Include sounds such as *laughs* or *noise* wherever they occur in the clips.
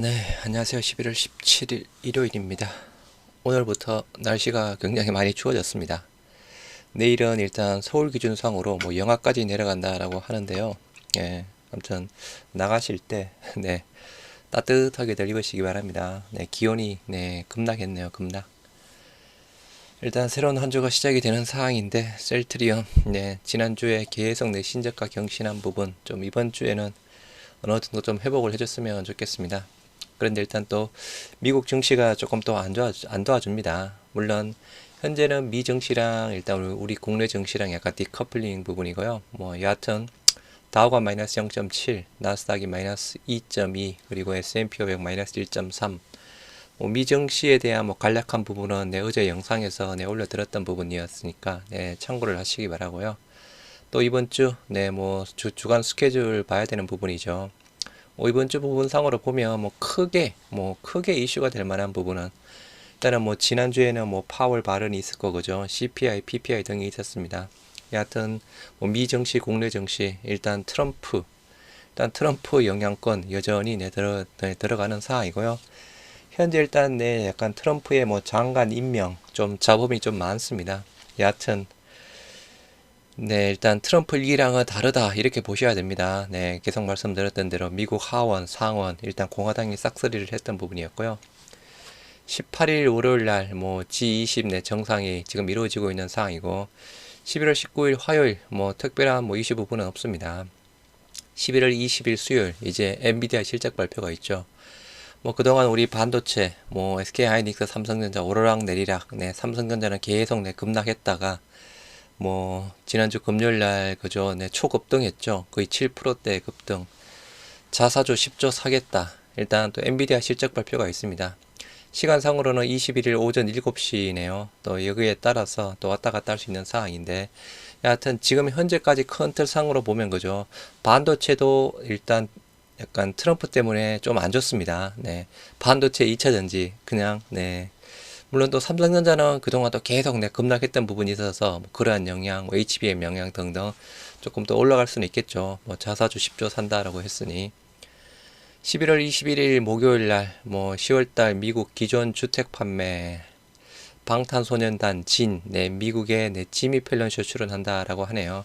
네, 안녕하세요. 11월 17일 일요일입니다. 오늘부터 날씨가 굉장히 많이 추워졌습니다. 내일은 일단 서울 기준상으로 뭐 영하까지 내려간다라고 하는데요. 예, 아무튼 나가실 때 *laughs* 네, 따뜻하게들 입으시기 바랍니다. 네, 기온이 네, 급락했네요. 급락. 일단 새로운 한 주가 시작이 되는 상황인데 셀트리온 네, 지난주에 계속 내 신저가 경신한 부분 좀 이번 주에는 어느 정도 좀 회복을 해줬으면 좋겠습니다. 그런데 일단 또 미국 증시가 조금 또 안 도와, 안 도와줍니다. 물론 현재는 미 증시랑 일단 우리 국내 증시랑 약간 디커플링 부분이고요. 뭐 여하튼 다우가 마이너스 0.7, 나스닥이 마이너스 2.2, 그리고 S&P 500 마이너스 1.3. 뭐 미증시에 대한 뭐 간략한 부분은 내 어제 영상에서 내 올려드렸던 부분이었으니까 네, 참고를 하시기 바라고요. 또 이번 주, 네, 뭐 주, 주간 스케줄 봐야 되는 부분이죠. 뭐 이번 주 부분상으로 보면 뭐 크게 뭐 크게 이슈가 될 만한 부분은 일단은 뭐 지난주에는 뭐 파월 발언이 있을 거죠. CPI, PPI 등이 있었습니다. 여하튼 뭐 미 정시, 국내 정시 일단 트럼프 일단 트럼프 영향권 여전히 내 들어 네, 들어가는 상황이고요. 현재 일단 네 약간 트럼프의 뭐 장관 임명 좀 잡음이 좀 많습니다. 여하튼 네, 일단 트럼프 일기랑은 다르다 이렇게 보셔야 됩니다. 네, 계속 말씀드렸던 대로 미국 하원, 상원 일단 공화당이 싹쓸이를 했던 부분이었고요. 18일 월요일 날 뭐 G20 내 정상이 지금 이루어지고 있는 상황이고 11월 19일 화요일 뭐 특별한 뭐 이슈 부분은 없습니다. 11월 20일 수요일 이제 엔비디아 실적 발표가 있죠. 뭐 그동안 우리 반도체 뭐 SK 하이닉스, 삼성전자 오르락 내리락 네 삼성전자는 계속 네 급락했다가 뭐 지난주 금요일 날 그죠 네 초급등했죠. 거의 7%대 급등. 자사주 10조 사겠다. 일단 또 엔비디아 실적 발표가 있습니다. 시간상으로는 21일 오전 7시네요. 또 여기에 따라서 또 왔다 갔다 할 수 있는 상황인데 여하튼 지금 현재까지 큰 틀상으로 보면 그죠 반도체도 일단 약간 트럼프 때문에 좀 안 좋습니다. 네. 반도체 2차 전지 그냥 네 물론 또 삼성전자는 그동안 또 계속 내 급락했던 부분이 있어서 뭐 그러한 영향, 뭐 HBM 영향 등등 조금 더 올라갈 수는 있겠죠. 뭐 자사주 10조 산다라고 했으니 11월 21일 목요일 날 뭐 10월 달 미국 기존 주택 판매 방탄소년단 진, 네, 미국의 네, 지미 펠런쇼 출연한다라고 하네요.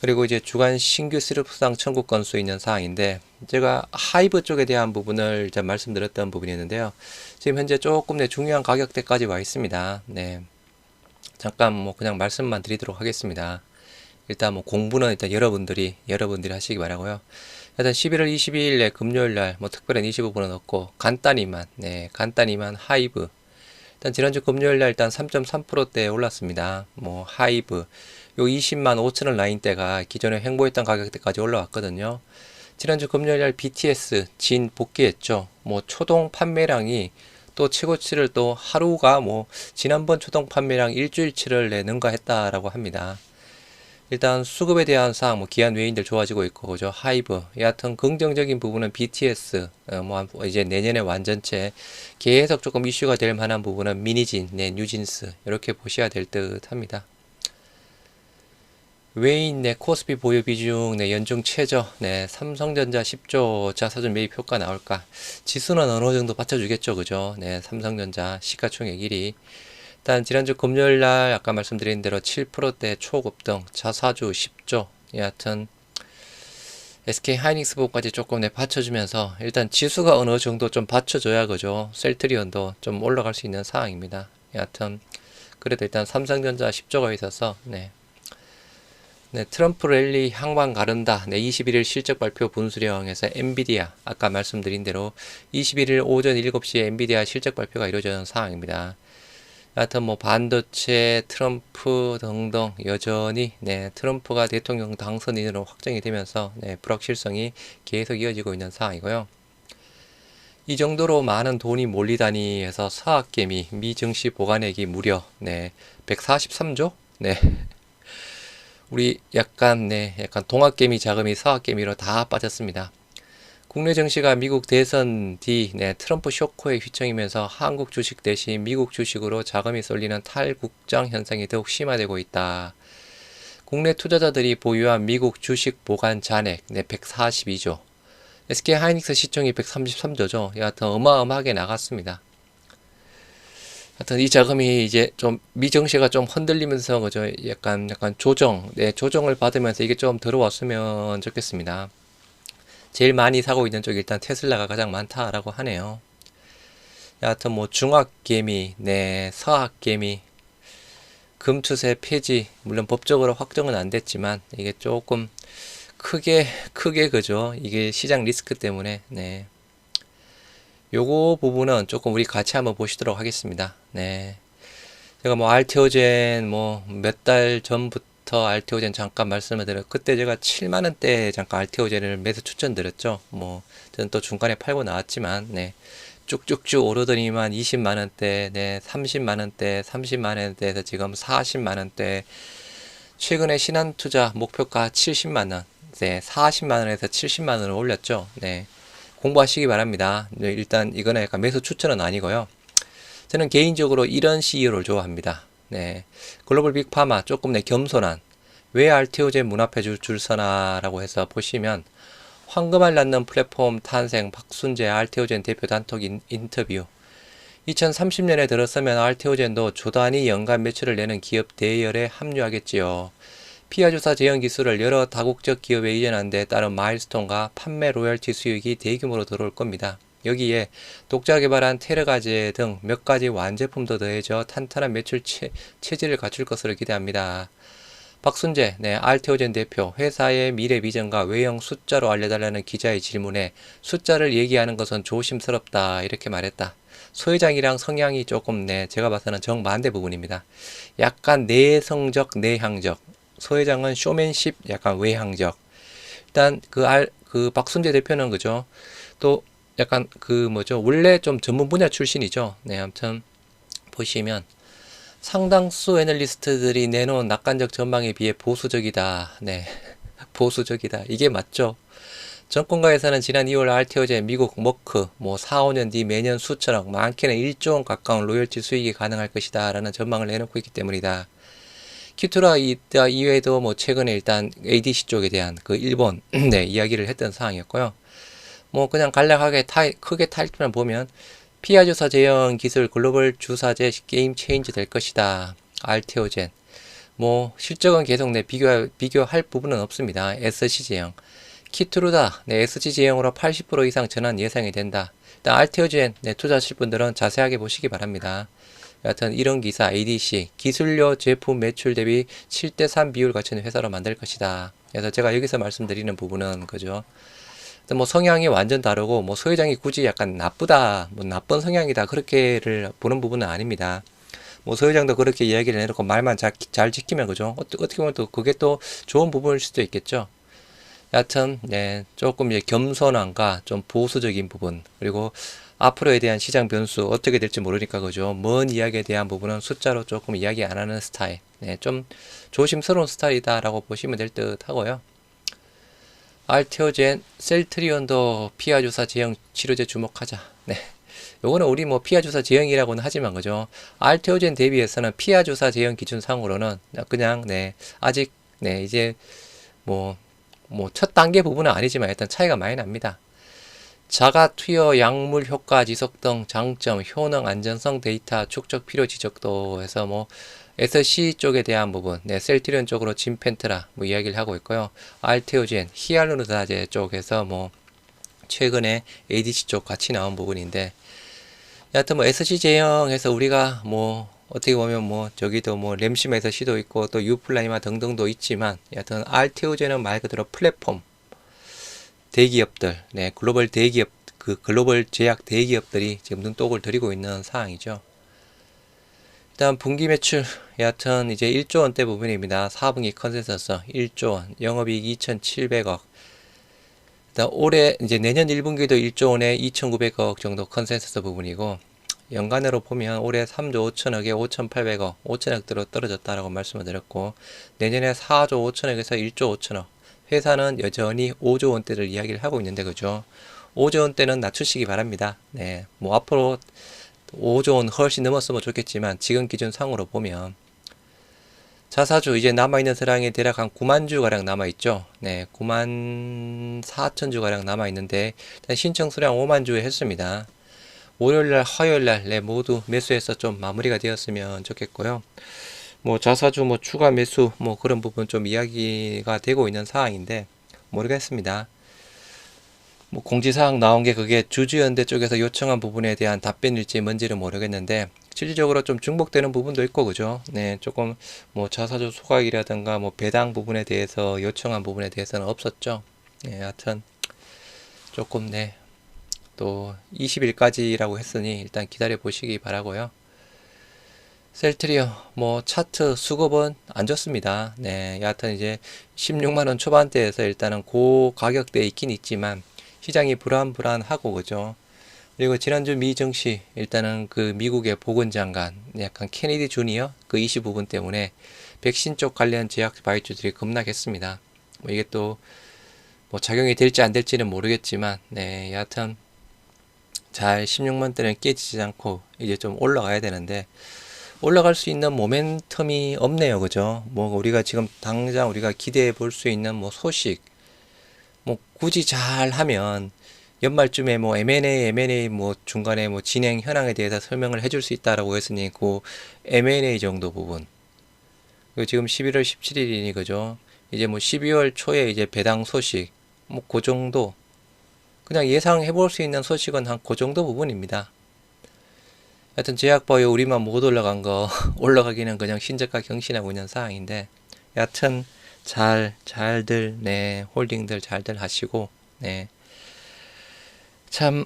그리고 이제 주간 신규 수입상 청구 건수 있는 사항인데 제가 하이브 쪽에 대한 부분을 이제 말씀드렸던 부분이었는데요. 지금 현재 조금 네 중요한 가격대까지 와 있습니다. 네. 잠깐 뭐 그냥 말씀만 드리도록 하겠습니다. 일단 뭐 공부는 일단 여러분들이 여러분들이 하시기 바라고요. 일단 11월 22일에 금요일 날 뭐 특별한 25분은 없고 간단히만 네 간단히만 하이브 일단 지난주 금요일 날 일단 3.3%대 올랐습니다. 뭐 하이브 요 20만 5천원 라인대가 기존에 행보했던 가격대까지 올라왔거든요. 지난주 금요일 날 BTS 진 복귀했죠. 뭐 초동 판매량이 또 최고치를 또 하루가 뭐 지난번 초동 판매량 일주일치를 내 능가했다라고 합니다. 일단 수급에 대한 사항, 뭐 기한 외인들 좋아지고 있고, 그죠? 하이브, 여하튼 긍정적인 부분은 BTS, 어, 뭐 이제 내년에 완전체 계속 조금 이슈가 될 만한 부분은 미니진, 네, 뉴진스 이렇게 보셔야 될 듯합니다. 외인 내 코스피 보유 비중 내 연중 최저 네 삼성전자 10조 자사주 매입 효과 나올까? 지수는 어느 정도 받쳐주겠죠 그죠? 네 삼성전자 시가총액 1위. 일단 지난주 금요일 날 아까 말씀드린 대로 7%대 초급등 자사주 10조. 여하튼 SK 하이닉스 부분까지 조금 내 받쳐주면서 일단 지수가 어느 정도 좀 받쳐줘야 그죠? 셀트리온도 좀 올라갈 수 있는 상황입니다. 여하튼 그래도 일단 삼성전자 10조가 있어서 네 네, 트럼프 랠리 향방 가른다. 네, 21일 실적 발표 분수령에서 엔비디아 아까 말씀드린 대로 21일 오전 7시에 엔비디아 실적 발표가 이루어지는 상황입니다. 여하튼 뭐 반도체, 트럼프 등등 여전히 네, 트럼프가 대통령 당선인으로 확정이 되면서 네, 불확실성이 계속 이어지고 있는 상황이고요. 이 정도로 많은 돈이 몰리다니 해서 사학개미 미증시 보관액이 무려 네, 143조? 네. 우리 약간 네 약간 동학개미 자금이 서학개미로 다 빠졌습니다. 국내 증시가 미국 대선 뒤 네, 트럼프 쇼크에 휘청이면서 한국 주식 대신 미국 주식으로 자금이 쏠리는 탈국장 현상이 더욱 심화되고 있다. 국내 투자자들이 보유한 미국 주식 보관 잔액 네, 142조. SK 하이닉스 시총이 133조죠. 여하튼 어마어마하게 나갔습니다. 하여튼 이 자금이 이제 좀 미정시가 좀 흔들리면서 그죠 약간 약간 조정 네 조정을 받으면서 이게 좀 들어왔으면 좋겠습니다. 제일 많이 사고 있는 쪽이 일단 테슬라가 가장 많다라고 하네요. 여하튼 뭐 중학개미 네 서학개미 금투세 폐지 물론 법적으로 확정은 안 됐지만 이게 조금 크게 크게 그죠 이게 시장 리스크 때문에 네 요거 부분은 조금 우리 같이 한번 보시도록 하겠습니다. 네. 제가 뭐 알테오젠 뭐 몇 달 전부터 알테오젠 잠깐 말씀을 드려 그때 제가 7만 원대 잠깐 알테오젠을 매수 추천드렸죠. 뭐 저는 또 중간에 팔고 나왔지만 네. 쭉쭉쭉 오르더니만 20만 원대, 네, 30만 원대, 30만 원대에서 지금 40만 원대, 최근에 신한 투자 목표가 70만 원, 네, 40만 원에서 70만 원을 올렸죠. 네. 공부하시기 바랍니다. 네, 일단 이거는 약간 매수 추천은 아니고요. 저는 개인적으로 이런 CEO를 좋아합니다. 네. 글로벌 빅파마 조금 내 겸손한 왜 알테오제 문 앞에 줄, 줄 서나라고 해서 보시면 황금알 낳는 플랫폼 탄생 박순재 알테오젠 대표 단톡 인, 인터뷰 2030년에 들었으면 알테오젠도 조단위 연간 매출을 내는 기업 대열에 합류하겠지요. 피아주사 제형 기술을 여러 다국적 기업에 이전한 데 따른 마일스톤과 판매 로열티 수익이 대규모로 들어올 겁니다. 여기에 독자 개발한 테르가제 등 몇 가지 완제품도 더해져 탄탄한 매출 체, 체질을 갖출 것으로 기대합니다. 박순재, 네, 알테오젠 대표, 회사의 미래 비전과 외형 숫자로 알려달라는 기자의 질문에 숫자를 얘기하는 것은 조심스럽다 이렇게 말했다. 소 회장이랑 성향이 조금 네, 제가 봐서는 정반대 부분입니다. 약간 내성적, 내향적, 소 회장은 쇼맨십 약간 외향적. 일단 그 알, 그 박순재 대표는 그죠. 또 약간 그 뭐죠. 원래 좀 전문 분야 출신이죠. 네, 아무튼 보시면 상당수 애널리스트들이 내놓은 낙관적 전망에 비해 보수적이다. 네. *laughs* 보수적이다. 이게 맞죠. 정권가에서는 지난 2월 알테오제 미국 머크 뭐 4, 5년 뒤 매년 수천억 많게는 1조 원 가까운 로열티 수익이 가능할 것이다 라는 전망을 내놓고 있기 때문이다. 키투라 이외에도 뭐 최근에 일단 ADC 쪽에 대한 그 일본 *clears throat* 네, 이야기를 했던 사항이었고요. 뭐 그냥 간략하게 타, 크게 타이틀만 보면 피아 주사 제형 기술 글로벌 주사제 게임 체인지 될 것이다. 알테오젠. 뭐 실적은 계속 내 비교 비교할 부분은 없습니다. SC 제형. 키트루다. 네, SG 제형으로 80% 이상 전환 예상이 된다. 알테오젠 네, 투자하실 분들은 자세하게 보시기 바랍니다. 여하튼 이런 기사 ADC 기술료 제품 매출 대비 7대3 비율 갖춘 회사로 만들 것이다. 그래서 제가 여기서 말씀드리는 부분은 그죠. 뭐 성향이 완전 다르고 뭐 소회장이 굳이 약간 나쁘다, 뭐 나쁜 성향이다 그렇게를 보는 부분은 아닙니다. 뭐 소회장도 그렇게 이야기를 해놓고 말만 잘, 잘 지키면 그죠. 어떻게 보면 또 그게 또 좋은 부분일 수도 있겠죠. 여하튼 네 조금 이제 겸손함과 좀 보수적인 부분 그리고 앞으로에 대한 시장 변수 어떻게 될지 모르니까 그죠. 먼 이야기에 대한 부분은 숫자로 조금 이야기 안 하는 스타일. 네, 좀 조심스러운 스타일이다 라고 보시면 될 듯 하고요. 알테오젠, 셀트리온도 피하 주사 제형 치료제 주목하자. 네. 요거는 우리 뭐 피하 주사 제형이라고는 하지만 그죠. 알테오젠 대비해서는 피하 주사 제형 기준상으로는 그냥 네. 아직 네, 이제 뭐 뭐 첫 단계 부분은 아니지만 일단 차이가 많이 납니다. 자가 투여 약물 효과 지속 등 장점, 효능, 안전성 데이터 축적 필요 지적도 해서 뭐 SC 쪽에 대한 부분, 네, 셀티리온 쪽으로 진펜트라 뭐 이야기를 하고 있고요. 알테오젠, 히알루로나제 쪽에서 뭐 최근에 ADC 쪽 같이 나온 부분인데 여하튼 뭐 SC 제형에서 우리가 뭐 어떻게 보면 뭐 저기도 뭐 램심에서 시도 있고 또 유플라이마 등등도 있지만 여하튼 알테오젠은 말 그대로 플랫폼 대기업들, 네, 글로벌 대기업, 그 글로벌 제약 대기업들이 지금 눈독을 들이고 있는 상황이죠. 일단 분기 매출 여하튼 이제 1조 원대 부분입니다. 4분기 컨센서스 1조 원, 영업이익 2,700억. 일단 올해 이제 내년 1분기도 1조 원에 2,900억 정도 컨센서스 부분이고 연간으로 보면 올해 3조 5천억에 5,800억, 5천억대로 떨어졌다라고 말씀을 드렸고 내년에 4조 5천억에서 1조 5천억. 회사는 여전히 5조 원대를 이야기를 하고 있는데 그죠? 5조 원대는 낮추시기 바랍니다. 네, 뭐 앞으로 5조 원 훨씬 넘었으면 좋겠지만 지금 기준 상으로 보면 자사주 이제 남아있는 사랑이 대략 한 9만 주 가량 남아있죠. 네, 9만 4천 주 가량 남아있는데 신청 수량 5만 주에 했습니다. 월요일날, 화요일날 네, 모두 매수해서 좀 마무리가 되었으면 좋겠고요. 뭐 자사주 뭐 추가 매수 뭐 그런 부분 좀 이야기가 되고 있는 상황인데 모르겠습니다. 뭐 공지사항 나온 게 그게 주주연대 쪽에서 요청한 부분에 대한 답변일지 뭔지는 모르겠는데 실질적으로 좀 중복되는 부분도 있고 그죠? 네, 조금 뭐 자사주 소각이라든가 뭐 배당 부분에 대해서 요청한 부분에 대해서는 없었죠. 네, 하여튼 조금 네. 또 20일까지라고 했으니 일단 기다려 보시기 바라고요. 셀트리오 뭐 차트 수급은 안 좋습니다. 네, 여하튼 이제 16만 원 초반대에서 일단은 고 가격대에 있긴 있지만 시장이 불안불안하고 그죠. 그리고 지난주 미 증시 일단은 그 미국의 보건장관 약간 케네디 주니어 그 이슈 부분 때문에 백신 쪽 관련 제약 바이주들이 급락했습니다. 뭐 이게 또 뭐 작용이 될지 안 될지는 모르겠지만 네 여하튼 잘 16만 대는 깨지지 않고 이제 좀 올라가야 되는데 올라갈 수 있는 모멘텀이 없네요 그죠 뭐 우리가 지금 당장 우리가 기대해 볼 수 있는 뭐 소식 뭐 굳이 잘 하면 연말쯤에 뭐 M&A, M&A 뭐 중간에 뭐 진행 현황에 대해서 설명을 해줄 수 있다라고 했으니 그 M&A 정도 부분. 그리고 지금 11월 17일이니 그죠? 이제 뭐 12월 초에 이제 배당 소식 뭐 그 정도 그냥 예상해 볼 수 있는 소식은 한 그 정도 부분입니다. 하여튼 제약바이오 우리만 못 올라간 거 *laughs* 올라가기는 그냥 신저가 경신하고 있는 상황인데 여하튼 잘 잘들 네 홀딩들 잘들 하시고 네. 참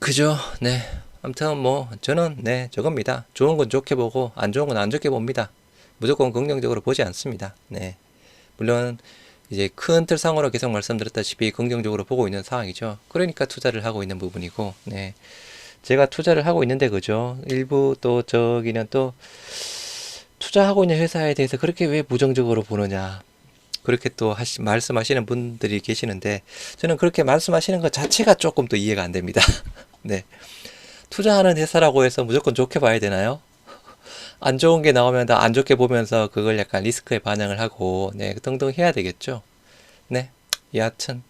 그죠? 네. 아무튼 뭐 저는 네 저겁니다. 좋은 건 좋게 보고 안 좋은 건 안 좋게 봅니다. 무조건 긍정적으로 보지 않습니다. 네. 물론 이제 큰 틀상으로 계속 말씀드렸다시피 긍정적으로 보고 있는 상황이죠 그러니까 투자를 하고 있는 부분이고 네 제가 투자를 하고 있는데 그죠 일부 또 저기는 또 투자하고 있는 회사에 대해서 그렇게 왜 부정적으로 보느냐 그렇게 또 하시, 말씀하시는 분들이 계시는데 저는 그렇게 말씀하시는 것 자체가 조금 더 이해가 안 됩니다. *laughs* 네. 투자하는 회사라고 해서 무조건 좋게 봐야 되나요? 안 좋은 게 나오면 다 안 좋게 보면서 그걸 약간 리스크에 반영을 하고 네, 등등 해야 되겠죠. 네. 여하튼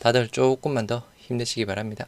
다들 조금만 더 힘내시기 바랍니다.